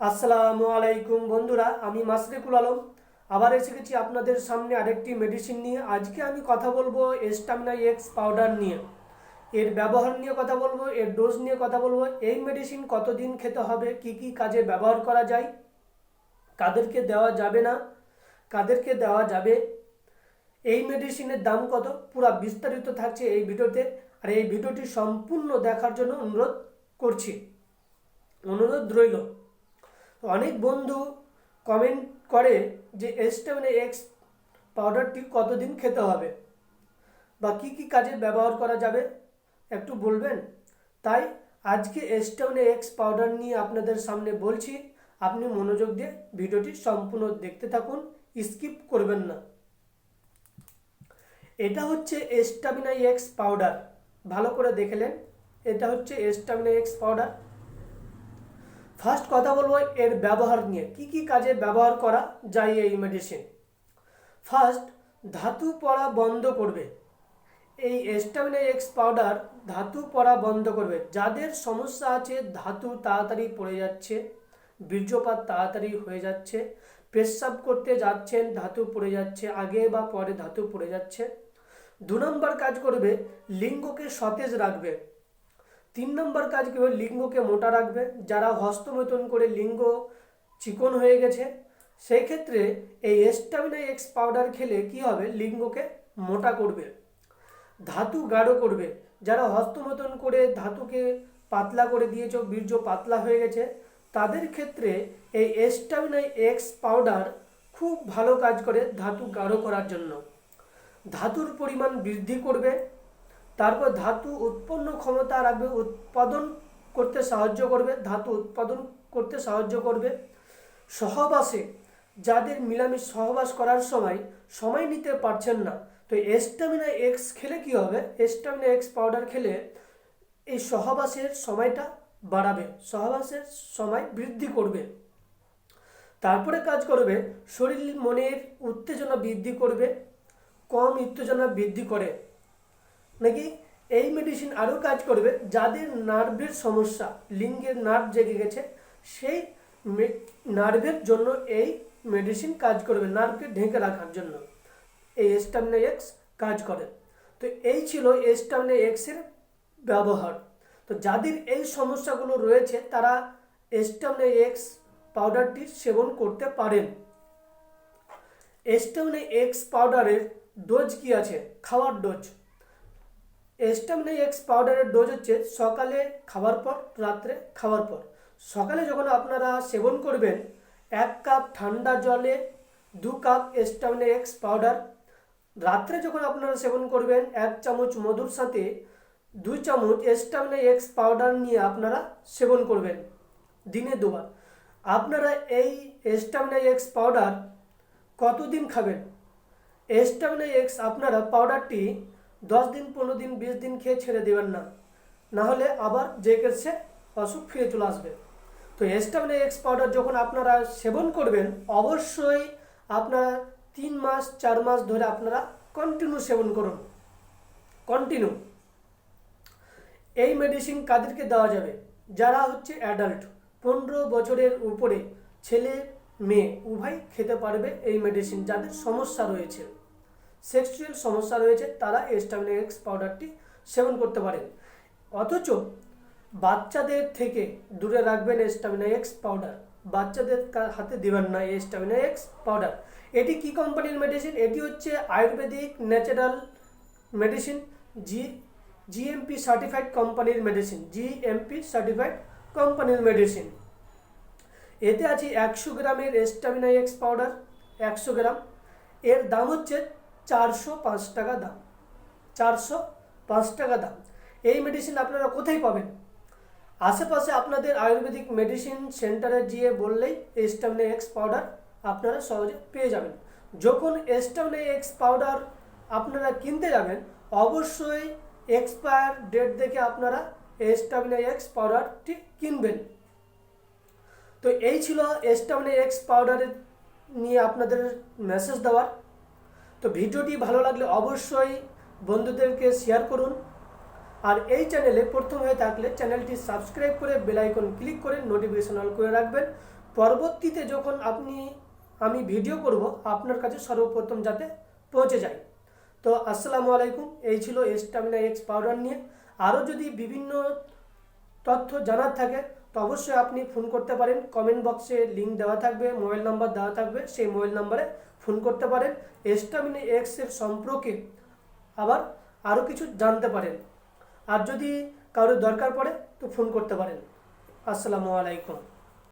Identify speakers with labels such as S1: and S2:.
S1: আসসালামু আলাইকুম বন্ধুরা, আমি মাসরিকুল আলম। আবার এসে গেছি আপনাদের সামনে আরেকটি মেডিসিন নিয়ে। আজকে আমি কথা বলব এস্টামিনা এক্স পাউডার নিয়ে। এর ব্যবহার নিয়ে কথা বলব, এর ডোজ নিয়ে কথা বলব। এই মেডিসিন কতদিন খেতে হবে, কি কি কাজে ব্যবহার করা যায়, কাদেরকে দেওয়া যাবে না, কাদেরকে দেওয়া যাবে, এই মেডিসিনের দাম কত, পুরো বিস্তারিত থাকছে এই ভিডিওতে। আর এই ভিডিওটি সম্পূর্ণ দেখার জন্য অনুরোধ করছি। অনুরোধ রইল। অনেক বন্ধু কমেন্ট করে যে এস্টেমিনে এক্স পাউডারটি কতদিন খেতে হবে? বা কি কি কাজে ব্যবহার করা যাবে? একটু বলবেন? তাই আজকে এস্টেমিনে এক্স পাউডার নিয়ে আপনাদের সামনে বলছি, আপনি মনোযোগ দিয়ে ভিডিওটি সম্পূর্ণ দেখতে থাকুন, স্কিপ করবেন না। এটা হচ্ছে এস্টামিনা এক্স পাউডার ভালো করে দেখলেন এটা হচ্ছে এস্টামিনা এক্স পাউডার ফার্স্ট কথা বলব এর ব্যবহার নিয়ে। কি কি কাজে ব্যবহার করা যায় এই মেডিসিন ফার্স্ট ধাতু পড়া বন্ধ করবে। এই এস্টামিনা এক্স পাউডার ধাতু পড়া বন্ধ করবে। যাদের সমস্যা আছে, ধাতু তাড়াতাড়ি পড়ে যাচ্ছে, বীর্যপাত তাড়াতাড়ি হয়ে যাচ্ছে, পেশাব করতে যাচ্ছেন, ধাতু পড়ে যাচ্ছে, আগে বা পরে ধাতু পড়ে যাচ্ছে। দু নম্বর কাজ করবে, লিঙ্গকে সতেজ রাখবে। তিন নম্বর কাজ কী? লিঙ্গকে মোটা রাখবে। যারা হস্তমৈথুন করে লিঙ্গ চিকন হয়ে গেছে, সেই ক্ষেত্রে এই এস্টামিনা এক্স পাউডার খেলে কি হবে? লিঙ্গকে মোটা করবে, ধাতু গাঢ় করবে। যারা হস্তমৈথুন করে ধাতুকে পাতলা করে দিয়েছ, বীর্য পাতলা হয়ে গেছে, তাদের ক্ষেত্রে এই এস্টামিনা এক্স পাউডার খুব ভালো কাজ করে ধাতু গাঢ় করার জন্য। ধাতুর পরিমাণ বৃদ্ধি করবে তারপর ধাতু উৎপন্ন ক্ষমতা রাখবে উৎপাদন করতে সাহায্য করবে, ধাতু উৎপাদন করতে সাহায্য করবে। সহবাসে যাদের মিলামিশ সহবাস করার সময় সময় নিতে পারছেন না, তো এস্টামিনা এক্স খেলে কি হবে? এস্টামিনা এক্স পাউডার খেলে এই সহবাসের সময়টা বাড়াবে, সহবাসের সময় বৃদ্ধি করবে। তারপরে কাজ করবে, শরীর মনের উত্তেজনা বৃদ্ধি করবে, কম উত্তেজনা বৃদ্ধি করে। নাকি এই মেডিসিন আরও কাজ করবে? যাদের নার্ভের সমস্যা, লিঙ্গের নার্ভ জেগে গেছে, সেই নার্ভের জন্য এই মেডিসিন কাজ করবে নার্ভকে ঢেকে রাখার জন্য। এই এস্টামনে এক্স কাজ করে। তো এই ছিল এস্টামনে এক্সের ব্যবহার। তো যাদের এই সমস্যাগুলো রয়েছে, তারা এস্টামনে এক্স পাউডারটি সেবন করতে পারেন। এস্টামনে এক্স পাউডারের ডোজ কি আছে? খাওয়ার ডোজ এস্টামিনা এক্স পাউডারের ডোজ হচ্ছে সকালে খাওয়ার পর, রাত্রে খাওয়ার পর। সকালে যখন আপনারা সেবন করবেন, এক কাপ ঠান্ডা জলে দু কাপ এস্টামিনা এক্স পাউডার। রাত্রে যখন আপনারা সেবন করবেন, এক চামচ মধুর সাথে দুই চামচ এস্টামিনা এক্স পাউডার নিয়ে আপনারা সেবন করবেন দিনে দুবার। আপনারা এই এস্টামিনা এক্স পাউডার কতদিন খাবেন? এস্টামিনা এক্স আপনারা পাউডারটি দশ দিন, পনেরো দিন, বিশ দিন খেয়ে ছেড়ে দেবেন না। না হলে আবার যে কেসে অসুখ ফিরে চলে আসবে। তো এস্টামিনা এক্স পাউডার যখন আপনারা সেবন করবেন, অবশ্যই আপনারা তিন মাস, চার মাস ধরে আপনারা কন্টিনিউ সেবন করুন। কন্টিনিউ এই মেডিসিন কাদেরকে দেওয়া যাবে? যারা হচ্ছে অ্যাডাল্ট পনেরো বছরের উপরে ছেলে, মেয়ে, উভয় খেতে পারবে এই মেডিসিন যাদের সমস্যা রয়েছে। সেক্সুয়াল সমস্যা রয়েছে, তারা এস্টামিনা এক্স পাউডারটি সেবন করতে পারেন। অথচ বাচ্চাদের থেকে দূরে রাখবেন এস্টামিনা এক্স পাউডার বাচ্চাদের হাতে দেবেন না এই স্টামিনা এক্স পাউডার এটি কি কোম্পানির মেডিসিন এটি হচ্ছে ayurvedic natural medicine G GMP certified কোম্পানির মেডিসিন জিএমপি সার্টিফাইড কোম্পানির মেডিসিন এতে আছে একশো গ্রামের এস্টামিনা এক্স পাউডার একশো গ্রাম। এর দাম হচ্ছে চারশো পাঁচ টাকা দাম। চারশো পাঁচ টাকা দাম। এই মেডিসিন আপনারা কোথায় পাবেন? আশেপাশে আপনাদের আয়ুর্বেদিক মেডিসিন সেন্টারে গিয়ে বললেই এস্টামনে এক্স পাউডার আপনারা সহজে পেয়ে যাবেন। যখন এস্টামনে এক্স পাউডার আপনারা কিনতে যাবেন, অবশ্যই এক্সপায়ার ডেট দেখে আপনারা এস্টামনে এক্স পাউডারটি কিনবেন। তো এই ছিল এস্টামনে এক্স পাউডারের নিয়ে আপনাদের মেসেজ দেওয়ার। তো ভিডিওটি ভালো লাগলে অবশ্যই বন্ধুদেরকে শেয়ার করুন। আর এই চ্যানেলে প্রথম হয়ে থাকলে চ্যানেলটি সাবস্ক্রাইব করে বেলাইকন ক্লিক করে নোটিফিকেশন অল করে রাখবেন। পরবর্তীতে যখন আপনি, আমি ভিডিও করব, আপনার কাছে সর্বপ্রথম যাতে পৌঁছে যায়। তো আসসালামু আলাইকুম, এই ছিল স্টামিনা এক্স পাউডার নিয়ে। আরও যদি বিভিন্ন তথ্য জানার থাকে, তো অবশ্যই আপনি ফোন করতে পারেন। কমেন্ট বক্সে লিঙ্ক দেওয়া থাকবে মোবাইল নাম্বার দেওয়া থাকবে, সেই মোবাইল নাম্বারে ফোন করতে পারেন স্টামিনা এক্সের সম্পর্কে আবার আরও কিছু জানতে পারেন। আর যদি কারোর দরকার পড়ে তো ফোন করতে পারেন। আসসালামু আলাইকুম।